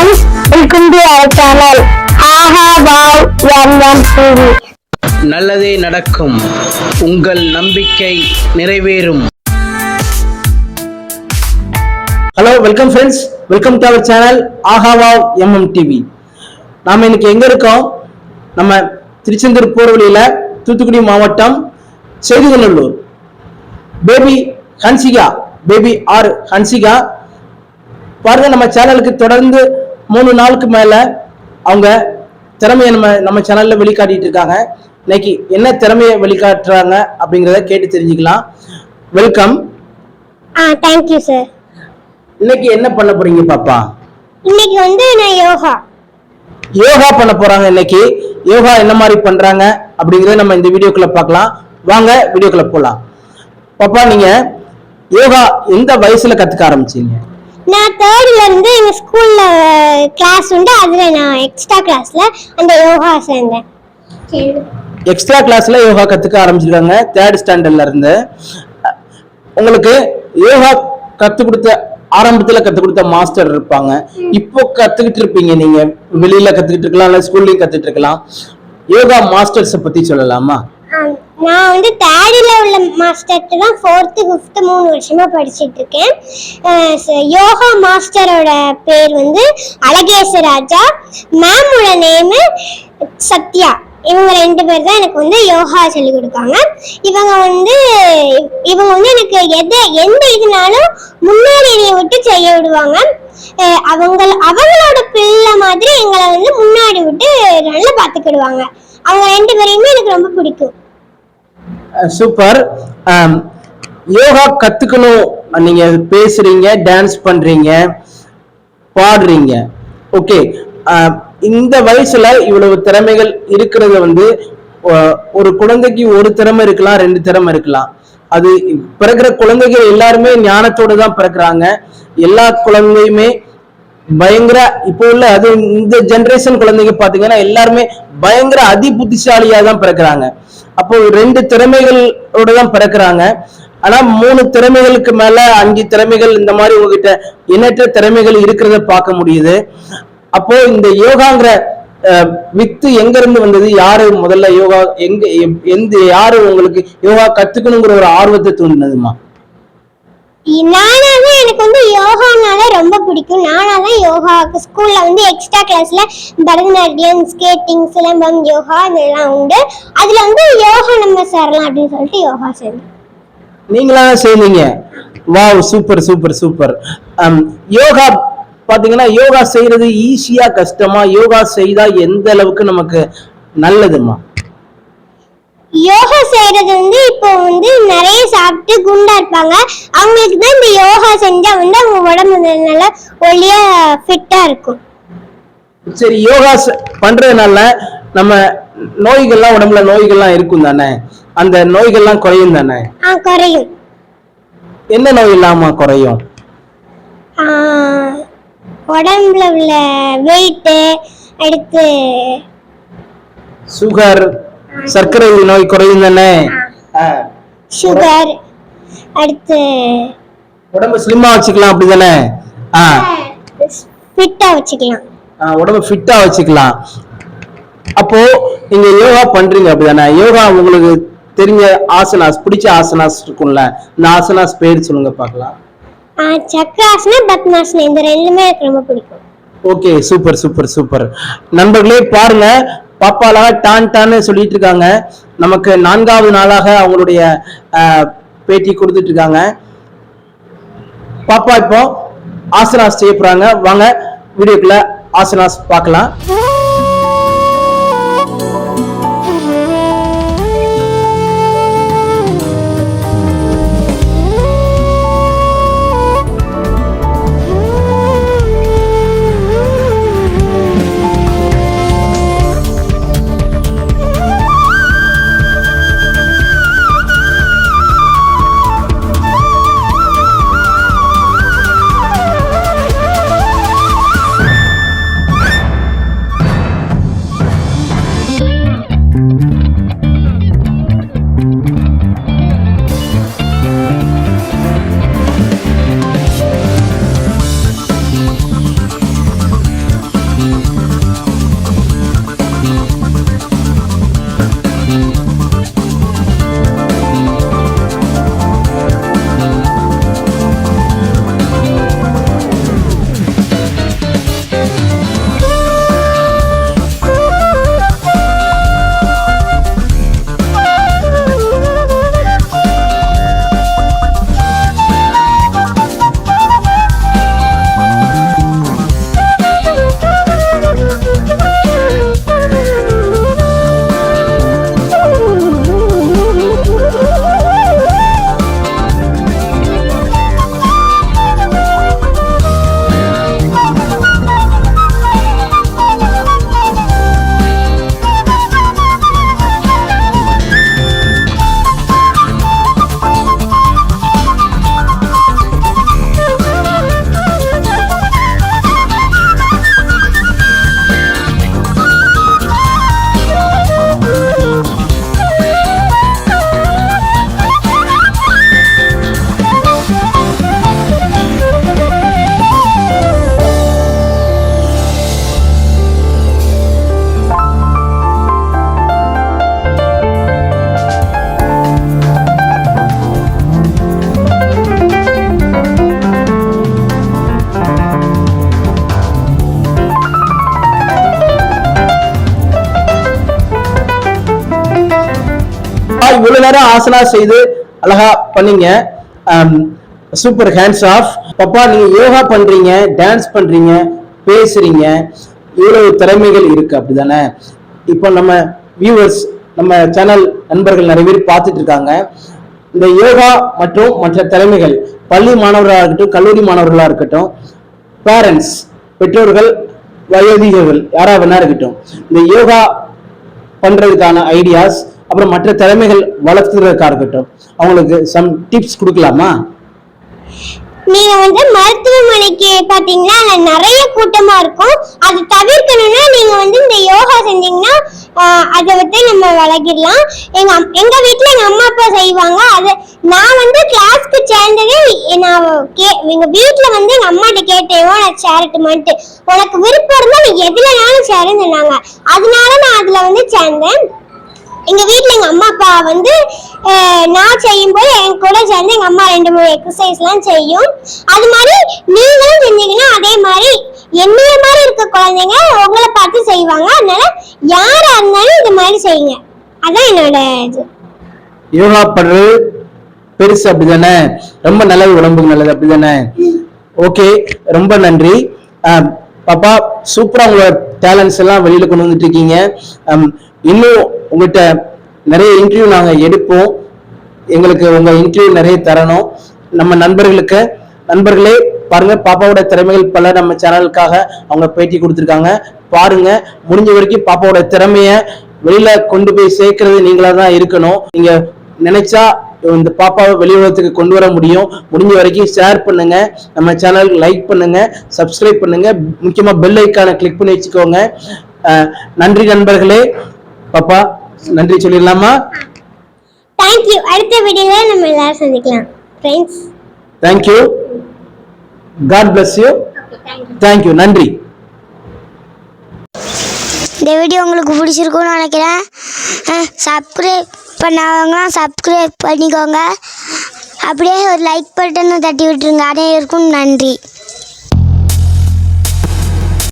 welcome to our channel. Aha wow. Yum Yum TV. நல்லதே நடக்கும். உங்கள் நம்பிக்கை நிறைவேறும். Hello welcome friends welcome to our channel ஆஹாவா MM TV நாம இன்னைக்கு எங்க இருக்கோம்? நம்ம திருச்செந்தூர் போர் வழியில தூத்துக்குடி மாவட்டம் Seithinallur baby Hansika baby R Hansika பாருங்க நம்ம சேனலுக்கு தொடர்ந்து மூணு நாளுக்கு மேல அவங்க திறமையை நம்ம நம்ம சேனல்ல வெளிக்காட்டிட்டு இருக்காங்க. இன்னைக்கு என்ன திறமையை வெளிக்காட்டுறாங்க அப்படிங்கிறத கேட்டு தெரிஞ்சுக்கலாம். Welcome Ah, thank you sir. இன்னைக்கு என்ன பண்ண போறீங்க பாப்பா? இன்னைக்கு வந்து நான் யோகா. யோகா பண்ண போறாங்க இன்னைக்கு. யோகா என்ன மாதிரி பண்றாங்க அப்படிங்கறத நம்ம இந்த வீடியோக்குள்ள பார்க்கலாம். வாங்க வீடியோக்குள்ள போலாம். பாப்பா நீங்க யோகா எந்த வயசுல கத்துக்க ஆரம்பிச்சீங்க? நான் தேர்ட்ல இருந்து எங்க ஸ்கூல்ல கிளாஸ் உண்டு. அதுல நான் எக்ஸ்ட்ரா கிளாஸ்ல அந்த யோகா சேர்ந்தேன். எக்ஸ்ட்ரா கிளாஸ்ல யோகா கத்துக்க ஆரம்பிச்சிருக்காங்க. தேர்ட் ஸ்டாண்டர்ட்ல இருந்து. உங்களுக்கு யோகா கத்து கொடுத்த ஆரம்பத்துல கத்து கொடுத்த மாஸ்டர் இருப்பாங்க. இப்போ கத்துக்கிட்டு இருப்பீங்க நீங்க. வெளியில கத்துக்கிட்டு இருக்கலாம் இல்ல ஸ்கூல்லயும் கத்துட்டு இருக்கலாம். யோகா மாஸ்டர்ஸை பத்தி சொல்லலாமா? நான் வந்து தேர்டில் உள்ள மாஸ்டர்ட்டு தான் ஃபோர்த்து ஃபிஃப்த்து மூணு வருஷமாக படிச்சுட்டு இருக்கேன். யோகா மாஸ்டரோட பேர் வந்து அழகேச ராஜா. மேமோட நேமு சத்யா. இவங்க ரெண்டு பேர் தான் எனக்கு வந்து யோகா சொல்லி கொடுப்பாங்க. இவங்க வந்து இவங்க வந்து எனக்கு எது எந்த இதுனாலும் முன்னாடி விட்டு செய்ய விடுவாங்க. அவங்க அவங்களோட பிள்ளை மாதிரி எங்களை வந்து முன்னாடி விட்டு நல்லா பார்த்துக்கிடுவாங்க. அவங்க ரெண்டு பேரையுமே எனக்கு ரொம்ப பிடிக்கும். சூப்பர் யோகா கத்துக்கணும். நீங்க பேசுறீங்க டான்ஸ் பண்றீங்க பாடுறீங்க. ஓகே இந்த வயசுல இவ்வளவு திறமைகள் இருக்கிறது வந்து ஒரு குழந்தைக்கு ஒரு திறமை இருக்கலாம் ரெண்டு திறமை இருக்கலாம். அது பிறக்கிற குழந்தைகள் எல்லாருமே ஞானத்தோடு தான் பிறக்குறாங்க. எல்லா குழந்தையுமே பயங்கர இப்போ உள்ள அது இந்த ஜென்ரேஷன் குழந்தைங்க பாத்தீங்கன்னா எல்லாருமே பயங்கர அதி புத்திசாலியா தான் பிறக்குறாங்க. அப்போ ரெண்டு திறமைகளோட தான் பிறக்குறாங்க. ஆனா மூணு திறமைகளுக்கு மேல அஞ்சு திறமைகள் இந்த மாதிரி உங்ககிட்ட எண்ணற்ற திறமைகள் இருக்கிறத பார்க்க முடியுது. அப்போ இந்த யோகாங்கிற அஹ், வித்து எங்க இருந்து வந்தது? யாரு முதல்ல யோகா எங்க எந்த யாரு உங்களுக்கு யோகா கத்துக்கணுங்கிற ஒரு ஆர்வத்தை தூண்டினதுமா? நானாவே எனக்கு வந்து யோகானால ரொம்ப பிடிக்கும். நானாதான் யோகா ஸ்கூல்ல வந்து எக்ஸ்ட்ரா கிளாஸ்ல பரதநாட்டியம் ஸ்கேட்டிங் சிலம்பம் யோகா இதெல்லாம் உண்டு. அதுல வந்து யோகா நம்ம சேரலாம் அப்படின்னு சொல்லிட்டு யோகா சேர்ந்தேன் நீங்களா செய்தீங்க wow super super super yoga பாத்தீங்கன்னா யோகா செய்யறது ஈஸியா கஷ்டமா யோகா செய்தா எந்த அளவுக்கு நமக்கு நல்லதுமா யோகா செய்யறது வந்து இப்போ வந்து நிறைய சாப்பிட்டு குண்டா இருப்பாங்க. அவங்களுக்கு தான் இந்த யோகா செஞ்சா வந்து அவங்க உடம்பு நல்லா ஒல்லியா ஃபிட்டா இருக்கும். சரி யோகா பண்றதுனால நம்ம நோய்கள்லாம் உடம்புல நோய்கள்லாம் இருக்கும் தானே? அந்த நோய்கள்லாம் குறையும் தானே? ஆ குறையும். என்ன நோய் இல்லாம குறையும்? உடம்புல உள்ள வெயிட்டு அடுத்து சுகர் சர்க்கரை நோய் குறையும் தானே. சுகர் அடுத்து உடம்பு ஸ்லிம்மா வச்சுக்கலாம் அப்படிதானே ஆ. ஃபிட்டா வச்சுக்கலாம். ஆ, உடம்ப ஃபிட்டா வச்சுக்கலாம். அப்போ நீங்க யோகா பண்றீங்க அப்படிதானே யோகா உங்களுக்கு தெரிஞ்ச ஆசனாஸ் பிடிச்ச ஆசனாஸ் இருக்கும்ல இந்த ஆசனாஸ் பேர் சொல்லுங்க பார்க்கலாம். ஆ, சக்கராசனம் பத்மாசனம் இந்த ரெண்டுமே எனக்கு ரொம்ப பிடிக்கும். Okay super super super. நண்பர்களே பாருங்க பாப்பாலா டான் டான்னு சொல்லிட்டு இருக்காங்க. நமக்கு நான்காவது நாளாக அவங்களுடைய பேட்டி கொடுத்துட்டு இருக்காங்க. பாப்பா இப்போ ஆசனாஸ் செய்ய போறாங்க. வாங்க வீடியோக்குள்ள ஆசனாஸ் பார்க்கலாம். இவ்வளவு நேரம் ஆசனா செய்து அழகா பண்ணீங்க. சூப்பர் ஹேண்ட்ஸ் ஆஃப் பாப்பா நீங்க யோகா பண்றீங்க டான்ஸ் பண்றீங்க பேசுறீங்க. இவ்வளவு திறமைகள் இருக்கு அப்படிதானே? இப்போ நம்ம வியூவர்ஸ் நம்ம சேனல் நண்பர்கள் நிறைய பேர் பார்த்துட்டு இருக்காங்க. இந்த யோகா மற்றும் மற்ற திறமைகள் பள்ளி மாணவர்களாக இருக்கட்டும் கல்லூரி மாணவர்களாக இருக்கட்டும் பேரண்ட்ஸ் பெற்றோர்கள் வயோதிகர்கள் யாராக வேணா இருக்கட்டும் இந்த யோகா பண்றதுக்கான ஐடியாஸ் அப்புறம் மற்ற திறமைகள் வளர்த்துறதுக்கா இருக்கட்டும். அவங்களுக்கு சம் டிப்ஸ் கொடுக்கலாமா? நீங்க வந்து மருத்துவமனைக்கு பாத்தீங்கன்னா அதுல நிறைய கூட்டமா இருக்கும். அது தவிர்க்கணும்னா நீங்க வந்து இந்த யோகா செஞ்சீங்கன்னா அதை வந்து நம்ம வளர்க்கிடலாம் எங்க எங்க வீட்டுல எங்க அம்மா அப்பா செய்வாங்க. அது நான் வந்து கிளாஸ்க்கு சேர்ந்ததே நான் கே எங்க வீட்டுல வந்து எங்க அம்மாட்ட கேட்டேவோ நான் சேரட்டுமான்ட்டு. உனக்கு விருப்பம் இருந்தா நீ எதுலனாலும் சேருன்னு சொன்னாங்க. அதனால நான் அதுல வந்து சேர்ந்தேன். எங்க வீட்ல எங்க அம்மா அப்பா வந்து நான் செய்யும் போது என் கூட சேர்ந்து எங்க அம்மா ரெண்டு மூணு எக்ஸசைஸ்லாம் செய்யும். அது மாதிரி நீங்களும் செஞ்சீங்கன்னா அதே மாதிரி என்னைய மாதிரி இருக்க குழந்தைங்க உங்களை பார்த்து செய்வாங்க. அதனால யாரா இருந்தாலும் இது மாதிரி செய்யுங்க. அதான் என்னோட இது. யோகா பண்றது பெருசு அப்படிதானே? ரொம்ப நல்லது உடம்புக்கு நல்லது அப்படிதானே? ஓகே ரொம்ப நன்றி. பாப்பா சூப்பரா உங்களோட டேலண்ட்ஸ் எல்லாம் வெளியில கொண்டு வந்துட்டு இருக்கீங்க. இன்னும் உங்கள்கிட்ட நிறைய இன்டர்வியூ நாங்கள் எடுப்போம். எங்களுக்கு உங்கள் இன்டர்வியூ நிறைய தரணும். நம்ம நண்பர்களுக்கு நண்பர்களே பாருங்க பாப்பாவோட திறமைகள் பல நம்ம சேனலுக்காக அவங்க பேட்டி கொடுத்துருக்காங்க. பாருங்க முடிஞ்ச வரைக்கும் பாப்பாவோட திறமைய வெளியில கொண்டு போய் சேர்க்கறது நீங்களா தான் இருக்கணும். நீங்க நினைச்சா இந்த பாப்பாவை வெளியுலகத்துக்கு கொண்டு வர முடியும். முடிஞ்ச வரைக்கும் ஷேர் பண்ணுங்க. நம்ம சேனலுக்கு லைக் பண்ணுங்க. சப்ஸ்கிரைப் பண்ணுங்க. முக்கியமா பெல் ஐக்கானை கிளிக் பண்ணி வச்சுக்கோங்க. நன்றி நண்பர்களே. பாப்பா நன்றி சொல்லிடலாமா? தேங்க்யூ அடுத்த வீடியோல நம்ம எல்லாரும் சந்திக்கலாம். Friends thank you God bless you thank you நன்றி. இந்த வீடியோ உங்களுக்கு பிடிச்சிருக்கும்னு நினைக்கிறேன். சப்ஸ்கிரைப் பண்ணாதவங்களாம் சப்ஸ்கிரைப் பண்ணிக்கோங்க. அப்படியே ஒரு லைக் பட்டனை தட்டி விட்டுருங்க. அனைவருக்கும் நன்றி.